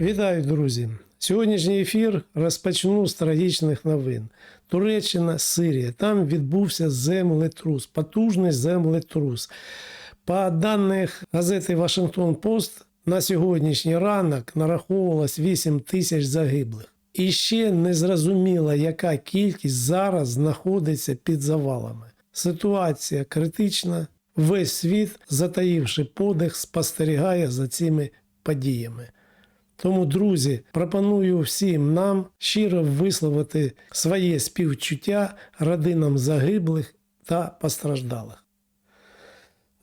Вітаю, друзі! Сьогоднішній ефір розпочну з трагічних новин. Туреччина, Сирія. Там відбувся землетрус, потужний землетрус. По даних газети Вашингтон Пост на сьогоднішній ранок нараховувалось 8 тисяч загиблих. І ще не зрозуміло, яка кількість зараз знаходиться під завалами. Ситуація критична. Весь світ, затаївши подих, спостерігає за цими подіями. Тому, друзі, пропоную всім нам щиро висловити своє співчуття родинам загиблих та постраждалих.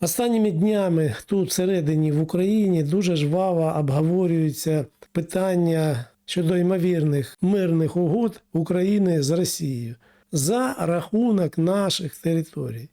Останніми днями тут всередині в Україні дуже жваво обговорюються питання щодо ймовірних мирних угод України з Росією за рахунок наших територій.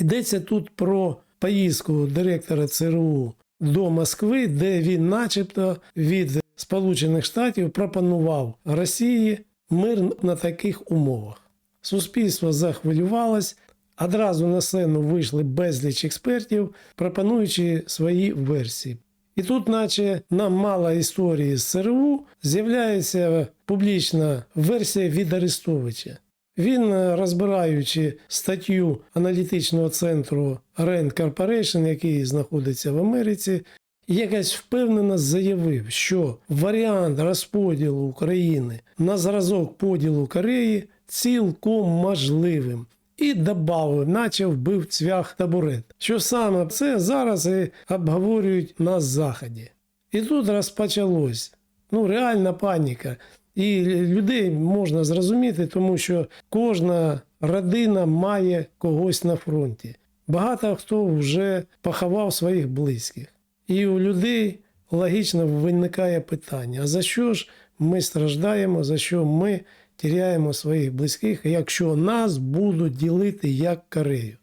Йдеться тут про поїздку директора ЦРУ до Москви, де він, начебто, від Сполучених Штатів пропонував Росії мир на таких умовах. Суспільство захвилювалось, одразу на сцену вийшли безліч експертів, пропонуючи свої версії. І тут, наче нам мало історії з ЦРУ, з'являється публічна версія від Арестовича. Він, розбираючи статтю аналітичного центру Rand Corporation, який знаходиться в Америці, якось впевнено заявив, що варіант розподілу України на зразок поділу Кореї цілком можливим. І додав, наче вбив цвях табурет. Що саме це зараз і обговорюють на Заході. І тут розпочалось ну, реальна паніка. І людей можна зрозуміти, тому що кожна родина має когось на фронті. Багато хто вже поховав своїх близьких. І у людей логічно виникає питання: а за що ж ми страждаємо, за що ми тіряємо своїх близьких, якщо нас будуть ділити як Корею?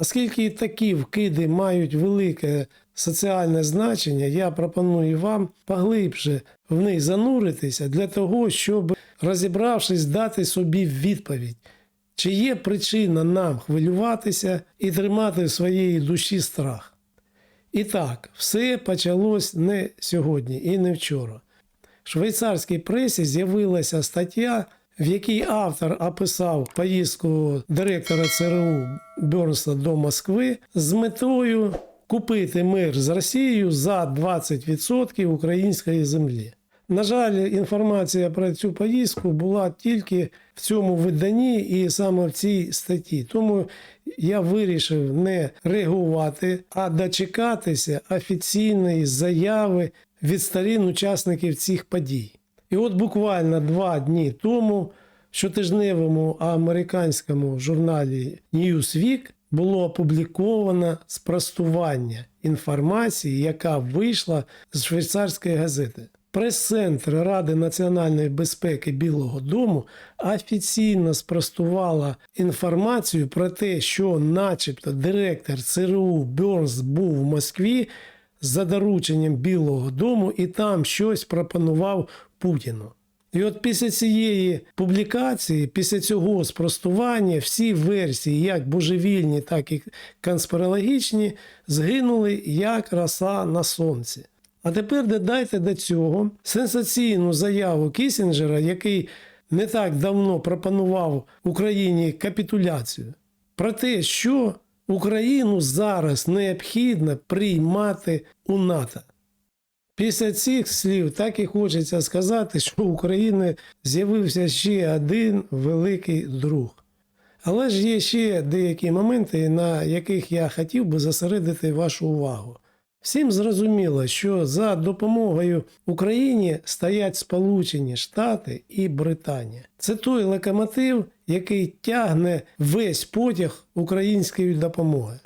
Оскільки такі вкиди мають велике соціальне значення, я пропоную вам поглибше в них зануритися для того, щоб, розібравшись, дати собі відповідь, чи є причина нам хвилюватися і тримати в своєї душі страх. І так, все почалось не сьогодні і не вчора. В швейцарській пресі з'явилася стаття, в якій автор описав поїздку директора ЦРУ Бернса до Москви з метою купити мир з Росією за 20% української землі. На жаль, інформація про цю поїздку була тільки в цьому виданні і саме в цій статті. Тому я вирішив не реагувати, а дочекатися офіційної заяви від сторін учасників цих подій. І от буквально два дні тому щотижневому американському журналі Newsweek було опубліковано спростування інформації, яка вийшла з швейцарської газети. Прес-центр Ради національної безпеки Білого Дому офіційно спростувала інформацію про те, що, начебто, директор ЦРУ Бернс був в Москві за дорученням Білого Дому і там щось пропонував Путіну. І от після цієї публікації, після цього спростування, всі версії, як божевільні, так і конспірологічні, згинули як роса на сонці. А тепер додайте до цього сенсаційну заяву Кісінджера, який не так давно пропонував Україні капітуляцію, про те, що Україну зараз необхідно приймати у НАТО. Після цих слів так і хочеться сказати, що у України з'явився ще один великий друг. Але ж є ще деякі моменти, на яких я хотів би зосередити вашу увагу. Всім зрозуміло, що за допомогою Україні стоять Сполучені Штати і Британія. Це той локомотив, який тягне весь потяг української допомоги.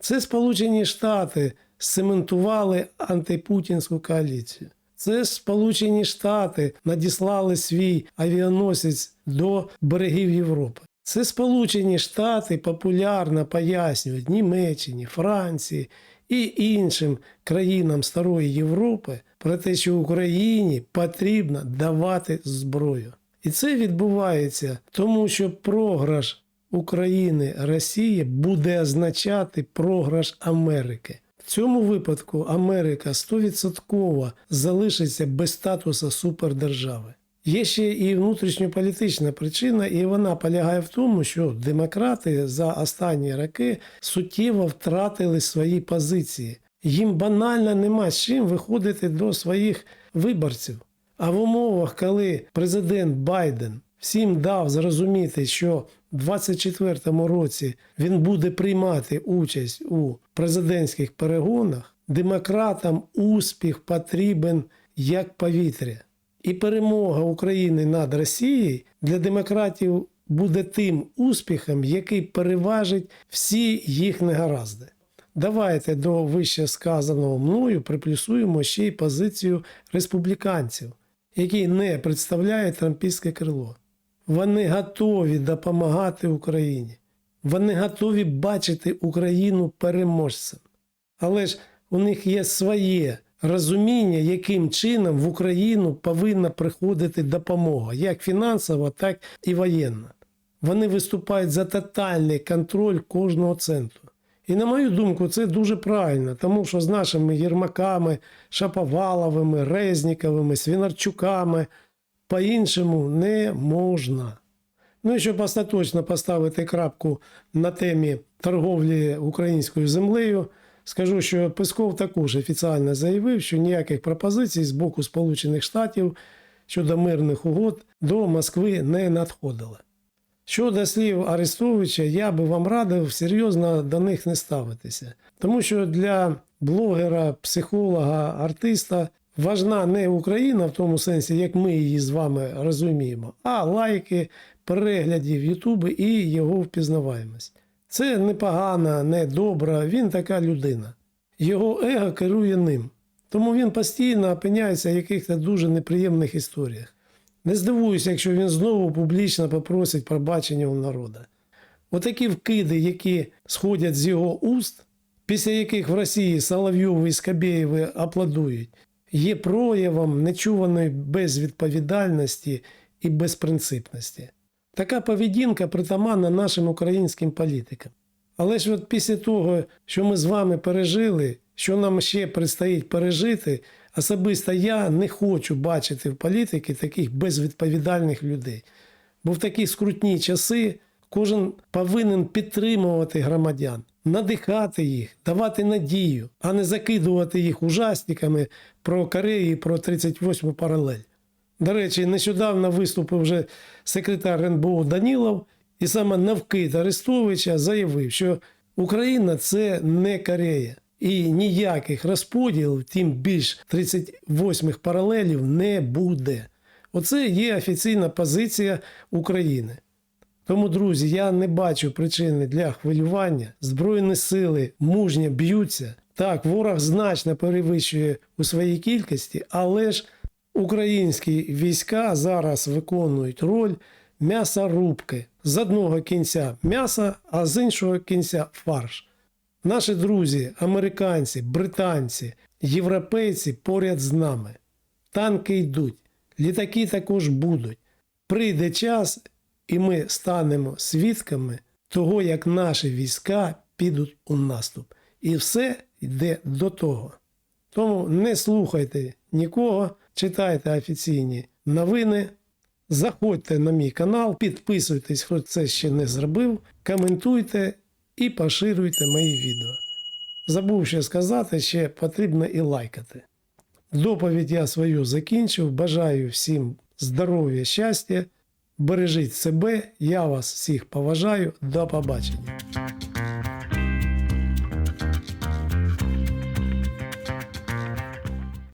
Це Сполучені Штати сцементували антипутінську коаліцію. Це Сполучені Штати надіслали свій авіаносець до берегів Європи. Це Сполучені Штати популярно пояснюють Німеччині, Франції і іншим країнам Старої Європи про те, що Україні потрібно давати зброю. І це відбувається тому, що програш України Росії буде означати програш Америки. В цьому випадку Америка 100% залишиться без статусу супердержави. Є ще і внутрішньополітична причина, і вона полягає в тому, що демократи за останні роки суттєво втратили свої позиції. Їм банально нема з чим виходити до своїх виборців. А в умовах, коли президент Байден всім дав зрозуміти, що в 2024 році він буде приймати участь у президентських перегонах, демократам успіх потрібен як повітря. І перемога України над Росією для демократів буде тим успіхом, який переважить всі їх негаразди. Давайте до вище сказаного мною приплюсуємо ще й позицію республіканців, які не представляють трампійське крило. Вони готові допомагати Україні. Вони готові бачити Україну переможцем. Але ж у них є своє розуміння, яким чином в Україну повинна приходити допомога, як фінансова, так і воєнна. Вони виступають за тотальний контроль кожного центру. І на мою думку, це дуже правильно, тому що з нашими Єрмаками, Шаповаловими, Резніковими, Свінарчуками по-іншому не можна. Ну і щоб остаточно поставити крапку на темі торговлі українською землею, скажу, що Песков також офіційно заявив, що ніяких пропозицій з боку Сполучених Штатів щодо мирних угод до Москви не надходило. Щодо слів Арестовича, я би вам радив серйозно до них не ставитися. Тому що для блогера, психолога, артиста важна не Україна в тому сенсі, як ми її з вами розуміємо, а лайки, переглядів Ютуби і його впізнаваємость. Це непогано, не добре, він така людина. Його его керує ним. Тому він постійно опиняється в якихось дуже неприємних історіях. Не здивуюся, якщо він знову публічно попросить пробачення у народа. Отакі вкиди, які сходять з його уст, після яких в Росії Соловйови і Скабєєви аплодують, є проявом нечуваної безвідповідальності і безпринципності. Така поведінка притаманна нашим українським політикам. Але ж от після того, що ми з вами пережили, що нам ще предстоїть пережити, особисто я не хочу бачити в політики таких безвідповідальних людей. Бо в такі скрутні часи кожен повинен підтримувати громадян, надихати їх, давати надію, а не закидувати їх ужасниками про Корею і про 38 паралель. До речі, нещодавно виступив вже секретар НБО Данілов і саме навкид Арестовича заявив, що Україна це не Корея. І ніяких розподілів, тим більш 38-х паралелів, не буде. Оце є офіційна позиція України. Тому, друзі, я не бачу причини для хвилювання. Збройні сили мужньо б'ються. Так, ворог значно перевищує у своїй кількості, але ж українські війська зараз виконують роль м'ясорубки. З одного кінця м'ясо, а з іншого кінця фарш. Наші друзі, американці, британці, європейці поряд з нами. Танки йдуть, літаки також будуть. Прийде час, і ми станемо свідками того, як наші війська підуть у наступ. І все йде до того. Тому не слухайте нікого, читайте офіційні новини, заходьте на мій канал, підписуйтесь, хто це ще не зробив, коментуйте і поширюйте мої відео. Забув ще сказати, ще потрібно і лайкати. Доповідь я свою закінчив. Бажаю всім здоров'я, щастя. Бережіть себе, я вас всіх поважаю. До побачення.